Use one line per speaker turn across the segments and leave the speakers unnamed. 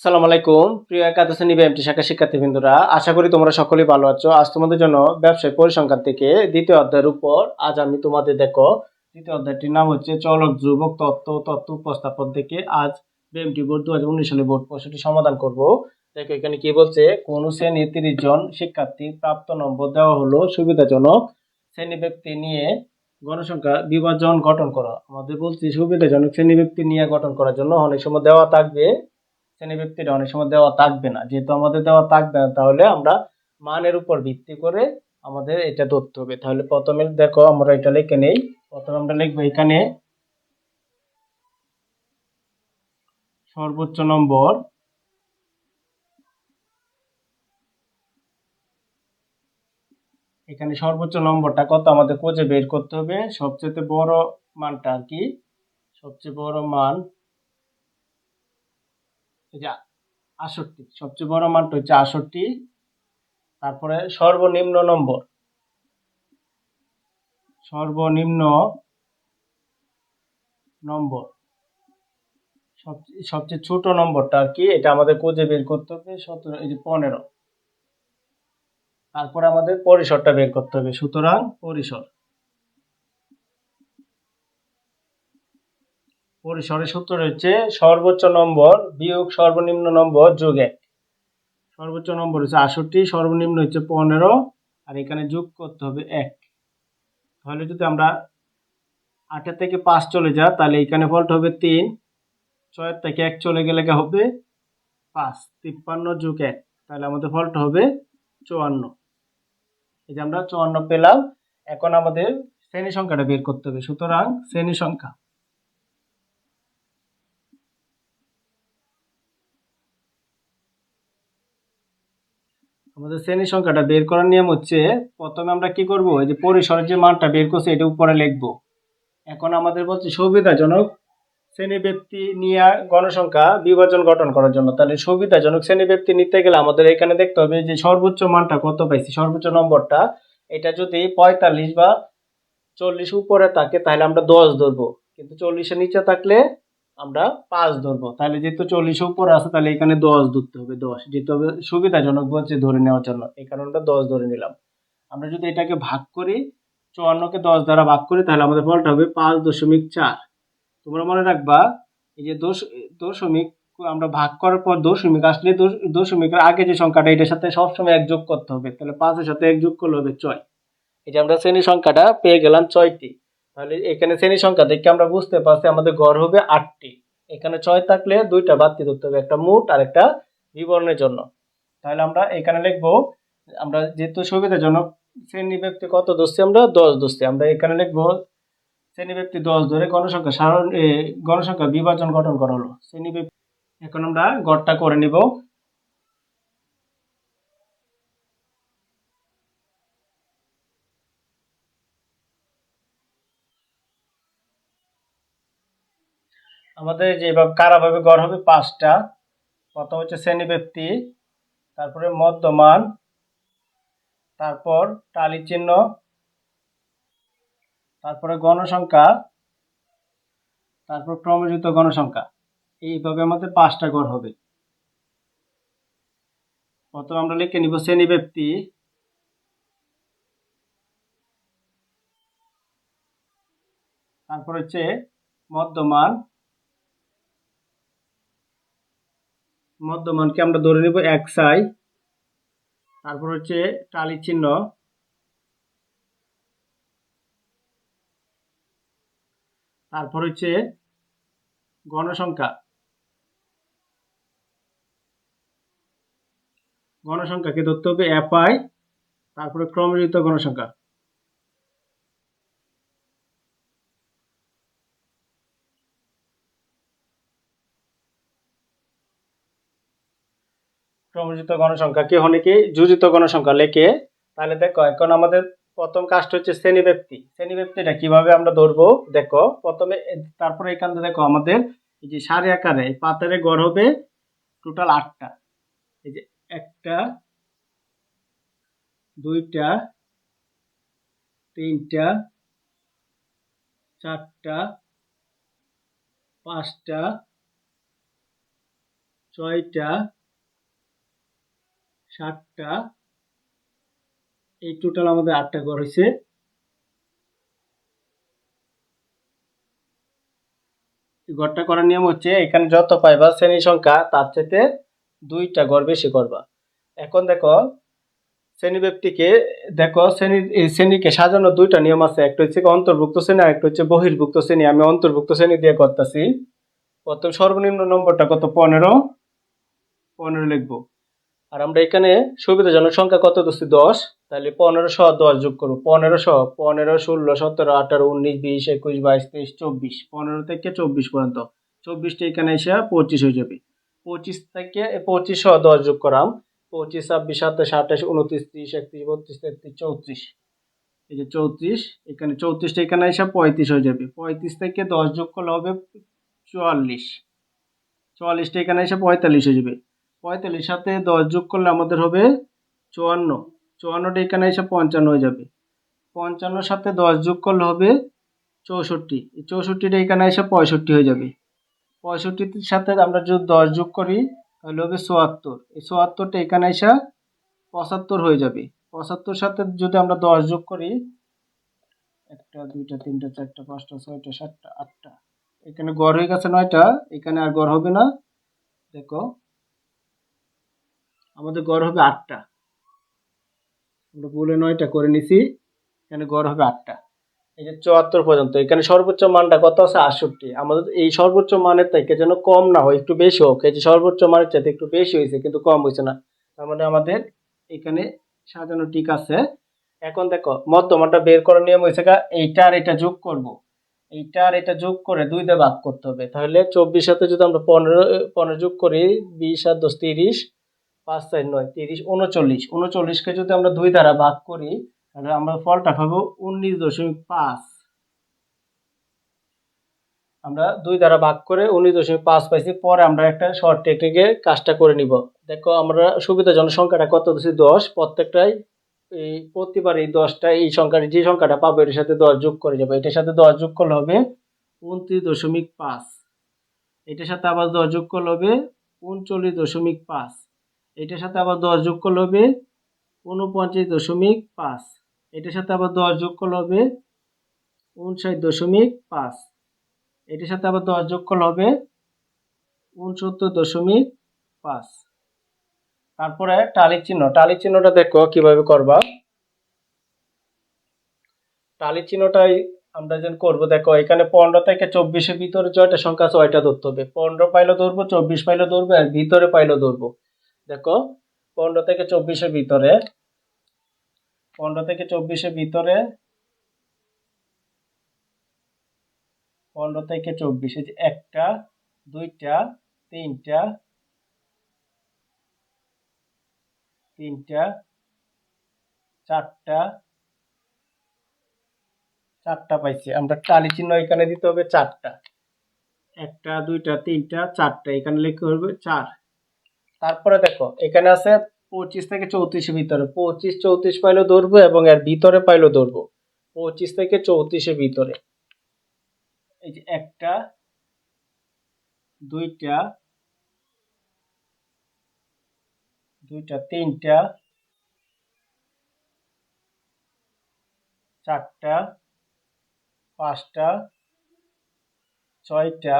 আসসালামু আলাইকুম। প্রিয় একাদশ শ্রেণি এমটি শাখা শিক্ষার্থীবৃন্দরা, আশা করি তোমরা সকলেই ভালো আছো। আজ তোমাদের জন্য ব্যবসায় পরিসংখ্যান থেকে দ্বিতীয় অধ্যায়ের উপর আজ আমি তোমাদের দেখো, দ্বিতীয় অধ্যায়টির নাম হচ্ছে চলক যুবক তত্ত্ব তত্ত্ব উপস্থাপন থেকে আজ বিএমটি বোর্ড দু হাজার উনিশ সালে বোর্ড প্রশ্নটি সমাধান করব। দেখো, এখানে কি বলছে, কোন শ্রেণি তিরিশ জন শিক্ষার্থী প্রাপ্ত নম্বর দেওয়া হলো সুবিধাজনক শ্রেণি ব্যক্তি নিয়ে গণসংখ্যা বিভাজন গঠন করা। আমাদের বলছি সুবিধাজনক শ্রেণি ব্যক্তি নিয়ে গঠন করার জন্য অনেক সময় দেওয়া থাকবে। শ্রেণি ব্যক্তিটা অনেক সময় দেওয়া থাকবে না। যেহেতু আমাদের দেওয়া থাকবে না, তাহলে আমরা মানের উপর ভিত্তি করে আমাদের এটা ধরতে হবে। তাহলে প্রথমে দেখো আমরা এটা লিখে নেই। প্রথমে আমরা লিখব এখানে সর্বোচ্চ নম্বর। এখানে সর্বোচ্চ নম্বরটা কত? আমাদের খুঁজে বের করতে হবে। সবচেয়ে বড় মানটা কি? সবচেয়ে বড় মান এই আষট্টি সবচেয়ে বড় মানটা হচ্ছে আষট্টি তারপরে সর্বনিম্ন নম্বর। সর্বনিম্ন নম্বর। সবচেয়ে ছোট নম্বরটা আর কি, এটা আমাদের খুঁজে বের করতে হবে সতেরো, এই যে পনেরো। তারপরে আমাদের পরিসরটা বের করতে হবে। সুতরাং পরিসর। পরিসরের সূত্র হচ্ছে সর্বোচ্চ নম্বর বিয়োগ সর্বনিম্ন নম্বর যোগ এক। সর্বোচ্চ নম্বর হচ্ছে আষট্টি সর্বনিম্ন হচ্ছে পনেরো, আর এখানে যোগ করতে হবে এক। তাহলে যদি আমরা আটের থেকে পাঁচ চলে যা তাহলে এখানে ফলটা হবে তিন, ছয়ের থেকে এক চলে গেলে কি হবে? পাঁচ, তিপ্পান্ন যোগ এক, তাহলে আমাদের ফলটা হবে চুয়ান্ন। এই যে আমরা চুয়ান্ন পেলাম, এখন আমাদের শ্রেণি সংখ্যাটা বের করতে হবে। সুতরাং শ্রেণি সংখ্যা আমাদের শ্রেণি সংখ্যাটা বের করার নিয়ম হচ্ছে প্রথমে আমরা কি করব? এই যে পরিসরের যে মানটা বের করছে, এটা উপরে লিখব। এখন আমাদের বলছে সুবিধাজনক শ্রেণি ব্যক্তি নিয়ে গণসংখ্যা বিভাজন গঠন করার জন্য। তাহলে সুবিধাজনক শ্রেণি ব্যক্তি নিতে গেলে আমাদের এখানে দেখতে হবে যে সর্বোচ্চ মানটা কত পাইছি, সর্বোচ্চ নম্বরটা। এটা যদি পঁয়তাল্লিশ বা চল্লিশ উপরে থাকে, তাহলে আমরা দশ ধরবো। কিন্তু চল্লিশের নিচে থাকলে আমরা পাঁচ ধরবো। তাহলে যেহেতু চল্লিশ উপরে আছে, তাহলে এখানে দশ ধরতে হবে, দশ। যেহেতু সুবিধাজনক বলছে ধরে নেওয়ার জন্য, এই কারণটা দশ ধরে নিলাম। আমরা যদি এটাকে ভাগ করি, চুয়ান্নকে দশ দ্বারা ভাগ করি, তাহলে আমাদের ফলটা হবে পাঁচ দশমিক চার। তোমরা মনে রাখবা, এই যে দশ, দশমিক, আমরা ভাগ করার পর দশমিক আসলে দশ- দশমিকের আগে যে সংখ্যাটা, এটার সাথে সবসময় এক যোগ করতে হবে। তাহলে পাঁচের সাথে এক যোগ করলে হবে ছয়। এই যে আমরা শ্রেণি সংখ্যাটা পেয়ে গেলাম ছয়টি। তাহলে এখানে শ্রেণি সংখ্যা দেখে আমরা বুঝতে পারছি আমাদের গড় হবে আটটি। এখানে ছয় থাকলে দুইটা বাড়তি ধরতে হবে, একটা মোট আর একটা বিবরণের জন্য। তাহলে আমরা এখানে লিখব, আমরা যেহেতু সুবিধাজনক শ্রেণি ব্যক্তি কত ধরছি আমরা? দশ ধরছি। আমরা এখানে লিখব, শ্রেণি ব্যক্তি দশ ধরে গণসংখ্যা সারণ গণসংখ্যা বিভাজন গঠন করা হলো। শ্রেণি এখন আমরা গড়টা করে নিব। আমাদের যেভাবে কারাভাবে গড় হবে পাঁচটা, প্রথম হচ্ছে শ্রেণি ব্যক্তি, তারপরে মধ্যমান, তারপর টালি চিহ্ন, তারপরে গণসংখ্যা, তারপর ক্রমযুক্ত গণসংখ্যা। এইভাবে আমাদের পাঁচটা গড় হবে। প্রথমে আমরা লিখে নিব শ্রেণি ব্যক্তি। তারপর হচ্ছে মধ্যমান মধ্যমানকে আমরা ধরে নিব এক সাই। তারপর হচ্ছে টালি চিহ্ন। তারপর হচ্ছে গণসংখ্যা। গণসংখ্যাকে ধরতে হবে এফআই তারপরে ক্রমযুক্ত গণসংখ্যা। ক্রমযুক্ত গণসংখ্যা, কি যোজিত গণসংখ্যা লেখে। তাহলে দেখো, এখন আমাদের প্রথম কাজটা হচ্ছে শ্রেণি ব্যক্তি। শ্রেণি ব্যক্তিটা কীভাবে আমরা ধরবো? দেখো, প্রথমে তারপরে এখান থেকে দেখো, আমাদের এই যে সারি আকারে, এই পাতারে গড় হবে টোটাল আটটা। এই যে একটা, দুইটা, তিনটা, চারটা, পাঁচটা, ছয়টা সাতটা। এই টোটাল আমাদের আটটা ঘর হয়েছে ঘরটা করার নিয়ম হচ্ছে, এখানে যত পাইবা শ্রেণি সংখ্যা, তার চাইতে দুইটা ঘর বেশি করবা। এখন দেখো শ্রেণি ব্যক্তিকে দেখো, শ্রেণি শ্রেণীকে সাজানোর দুইটা নিয়ম আছে। একটা হচ্ছে অন্তর্ভুক্ত শ্রেণি, আর একটা হচ্ছে বহির্ভুক্ত শ্রেণি। আমি অন্তর্ভুক্ত শ্রেণি দিয়ে করতেছি। প্রথম সর্বনিম্ন নম্বরটা কত? পনেরো। পনেরো লিখব। আর আমরা এখানে সুবিধাজনক সংখ্যা কত দিচ্ছি? দশ। তাহলে পনেরো সহ দশ যোগ করব। পনেরো সহ পনেরো, ষোলো, সতেরো, আঠারো, উনিশ, বিশ, একুশ, বাইশ, তেইশ, চব্বিশ। পনেরো থেকে চব্বিশ পর্যন্ত। চব্বিশটা এখানে এসে পঁচিশ হয়ে যাবে। পঁচিশ থেকে পঁচিশ সহ দশ যোগ করাম। পঁচিশ, ছাব্বিশ, সাতাশ, আঠাশ, উনত্রিশ, ত্রিশ, একত্রিশ, বত্রিশ, তেত্রিশ, চৌত্রিশ। এই যে চৌত্রিশ, এখানে চৌত্রিশটা এখানে এসে পঁয়ত্রিশ হয়ে যাবে। পঁয়ত্রিশ থেকে দশ যোগ করলে হবে চুয়াল্লিশ। চুয়াল্লিশটা এখানে এসে পঁয়তাল্লিশ হয়ে যাবে। পঁয়তাল্লিশ, সাথে দশ যোগ করলে আমাদের হবে চুয়ান্ন। চুয়ান্নটা এখানে এসে পঞ্চান্ন হয়ে যাবে। পঞ্চান্নর সাথে দশ যোগ করলে হবে চৌষট্টি। এই চৌষট্টিটা এখানে এসে পঁয়ষট্টি হয়ে যাবে। পঁয়ষট্টির সাথে আমরা যদি দশ যোগ করি, তাহলে হবে চুয়াত্তর। এই চুয়াত্তরটা এখানে এসে পঁচাত্তর হয়ে যাবে। পঁচাত্তর সাথে যদি আমরা দশ যোগ করি, একটা, দুইটা, তিনটা, চারটা, পাঁচটা, ছয়টা, সাতটা, আটটা। এখানে গড় হয়ে গেছে নয়টা, এখানে আর গড় হবে না। দেখো আমাদের গড় হবে আটটা। আমরা বলে নয়টা করে নিছি, এখানে গড় হবে আটটা। এই যে চুয়াত্তর পর্যন্ত, এখানে সর্বোচ্চ মানটা কত আছে? আটষট্টি। আমাদের এই সর্বোচ্চ মানের থেকে যেন কম না হয়, একটু বেশি হোক। এই যে সর্বোচ্চ মানের চাইতে একটু বেশি হয়েছে, কিন্তু কম হয়েছে না। তার মানে আমাদের এখানে সাজানো ঠিক আছে। এখন দেখো, মধ্যমানটা বের করার নিয়ম হয়েছে এইটা আর এটা যোগ করব। এইটা আর এটা যোগ করে দুই দিয়ে ভাগ করতে হবে। তাহলে চব্বিশ সাথে যদি আমরা পনেরো পনেরো যোগ করি, বিশ আর দশ তিরিশ পাঁচ, চার, নয়, তিরিশ, উনচল্লিশ। উনচল্লিশকে যদি আমরা দুই দ্বারা ভাগ করি, তাহলে আমরা ফলটা পাবো উনিশ দশমিক পাঁচ। আমরা দুই দ্বারা ভাগ করে উনিশ দশমিক পাঁচ পাইছি, পরে আমরা একটা শর্ট টেকনিকে কাজটা করে নিব। দেখো, আমরা সুবিধাজনক সংখ্যাটা কত দিচ্ছি দশ। প্রত্যেকটাই এই প্রতিবার এই দশটা, এই সংখ্যাটা, যে সংখ্যাটা পাবো, এটার সাথে দশ যোগ করে যাব। এটার সাথে দশ যোগ করলে হবে উনত্রিশ দশমিক পাঁচ। এটার সাথে আবার দশ যোগ করলে হবে উনচল্লিশ দশমিক পাঁচ। এটার সাথে আবার দশ যোগ করলে হবে উনপঞ্চাশ দশমিক পাঁচ। এটার সাথে আবার দশ যোগ করলে হবে উনষাট দশমিক পাঁচ। এটার সাথে আবার দশ যোগ করলে হবে উনসত্তর দশমিক পাঁচ। তারপরে টালি চিহ্ন। টালি চিহ্নটা দেখো কীভাবে করবা। টালি চিহ্নটাই আমরা যেন করব। দেখো, এখানে পনেরো থেকে চব্বিশের ভিতরে ছয়টা সংখ্যা ছয়টা ধরতে হবে। পনেরো পাইলেও ধরবো, চব্বিশ পাইলে ধরবো, আর ভিতরে পাইলে ধরবো। দেখো, পনেরো থেকে চব্বিশের ভিতরে, পনেরো থেকে চব্বিশের ভিতরে, পনেরো থেকে চব্বিশ, এই যে একটা, দুইটা, তিনটা তিনটা, চারটা চারটা পাইছি। আমরা টালি চিহ্ন এখানে দিতে হবে চারটা। একটা, দুইটা, তিনটা, চারটা। এখানে লিখতে হবে চার। তারপরে দেখো, এখানে আছে পঁচিশ থেকে চৌত্রিশের ভিতরে। পঁচিশ, চৌত্রিশ পাইলেও ধরবো এবং এর ভিতরে পাইলেও ধরবো। পঁচিশ থেকে চৌত্রিশের ভিতরে। এই যে একটা, দুইটা দুইটা, তিনটা, চারটা, পাঁচটা, ছয়টা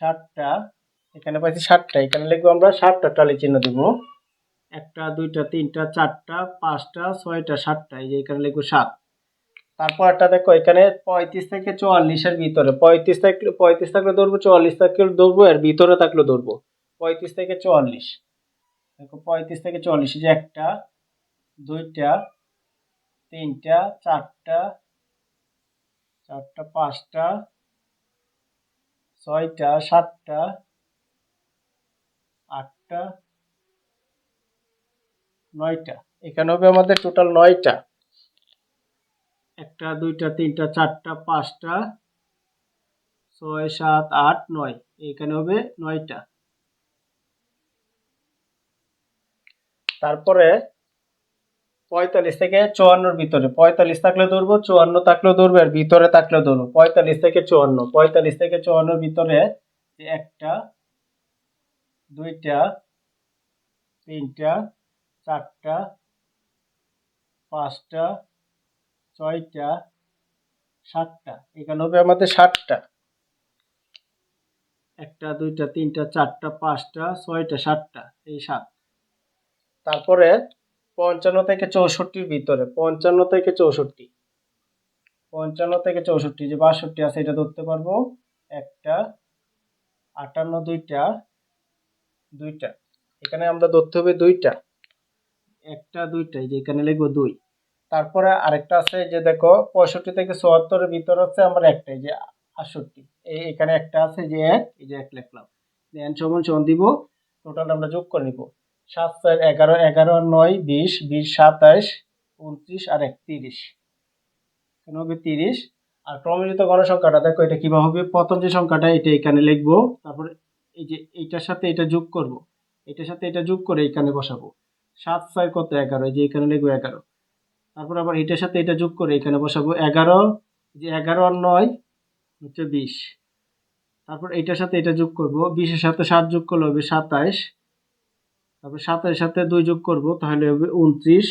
সাতটা, এখানে পাইছি সাতটা, এখানে লিখব আমরা সাতটা টালি চিহ্ন দেবো। একটা, দুইটা, তিনটা, চারটা, পাঁচটা, ছয়টা, সাতটা, এই যে এখানে লিখব সাত। তারপর একটা দেখো, এখানে পঁয়ত্রিশ থেকে চুয়াল্লিশের ভিতরে। পঁয়ত্রিশ থাকলে পঁয়ত্রিশ থাকলে ধরবো, চুয়াল্লিশ থাকলে ধরবো আর ভিতরে থাকলে ধরবো। পঁয়ত্রিশ থেকে চুয়াল্লিশ। দেখো, পঁয়ত্রিশ থেকে চুয়াল্লিশ যে একটা, দুইটা, তিনটা, চারটা চারটা, পাঁচটা ছয়টা, সাতটা, আটটা, নয়টা। এখানে হবে আমাদের টোটাল নয়টা। একটা, দুইটা, তিনটা, চারটা, পাঁচটা, ছয়, সাত, আট, নয়। এখানে হবে নয়টা। তারপরে পঁয়তাল্লিশ থেকে চুয়ান্নর ভিতরে। পঁয়তাল্লিশ থাকলে ধরবো, চুয়ান্ন থাকলেও ধরবো, আর ভিতরে থাকলেও ধরবো। পঁয়তাল্লিশ থেকে চুয়ান্ন। পঁয়তাল্লিশ থেকে চুয়ান্নর ভিতরে একটা, দুইটা, তিনটা, চারটা, পাঁচটা, ছয়টা, সাতটা। এখানে হবে আমাদের ষাটটা। একটা, দুইটা, তিনটা, চারটা, পাঁচটা, ছয়টা, সাতটা, এই সাত। তারপরে পঞ্চান্ন থেকে চৌষট্টির ভিতরে, পঞ্চান্ন থেকে চৌষট্টি। পঞ্চান্ন থেকে চৌষট্টি, যে বাষট্টি আছে, এটা ধরতে পারব। একটা, আটান্ন দুইটা দুইটা। এখানে আমরা ধরতে হবে দুইটা। একটা, দুইটা যে এখানে লিখব দুই। তারপরে আরেকটা আছে, যে দেখো, পঁয়ষট্টি থেকে চুয়াত্তরের ভিতর হচ্ছে আমার একটাই যে আটষট্টি। এই এখানে একটা আছে, যে এক, এই যে এক লিখলাম। এন সমান সমান দিব টোটাল আমরা যোগ করে নিব। সাত চার এগারো এগারো নয়, বিশ বিশ সাতাইশ উনত্রিশ, আর এক, তিরিশ। এখানে হবে তিরিশ? আর প্রমিলিত গণসংখ্যাটা দেখো এটা কীভাবে হবে? প্রথম যে সংখ্যাটা, এটা এখানে লিখব। তারপর এই যে এইটার সাথে এটা যোগ করব। এটার সাথে এটা যোগ করে এখানে বসাবো। সাত ছয় কত? এগারো। এই যে এখানে লিখব এগারো। তারপর আবার এটার সাথে এটা যোগ করে এখানে বসাবো এগারো। যে এগারো আর নয়, হচ্ছে বিশ। তারপর এটার সাথে এটা যোগ করব। বিশের সাথে সাত যোগ করলে হবে সাতাইশ তারপর সাতাইশ সাথে দুই যোগ করব, তাহলে হবে উনত্রিশ।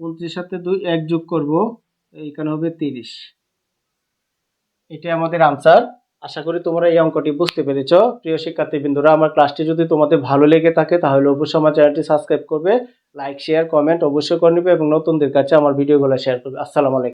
উনত্রিশ সাথে দুই, এক যোগ করব, এইখানে হবে তিরিশ। এটাই আমাদের আনসার আশা করি তোমরা এই অঙ্কটি বুঝতে পেরেছ। প্রিয় শিক্ষার্থীবৃন্দরা, আমার ক্লাসটি যদি তোমাদের ভালো লেগে থাকে, তাহলে অবশ্যই আমার চ্যানেলটি সাবস্ক্রাইব করবে লাইক শেয়ার কমেন্ট অবশ্যই করে নেবে এবং নতুনদের কাছে আমার ভিডিওগুলো শেয়ার করবে। আসসালামু আলাইকুম।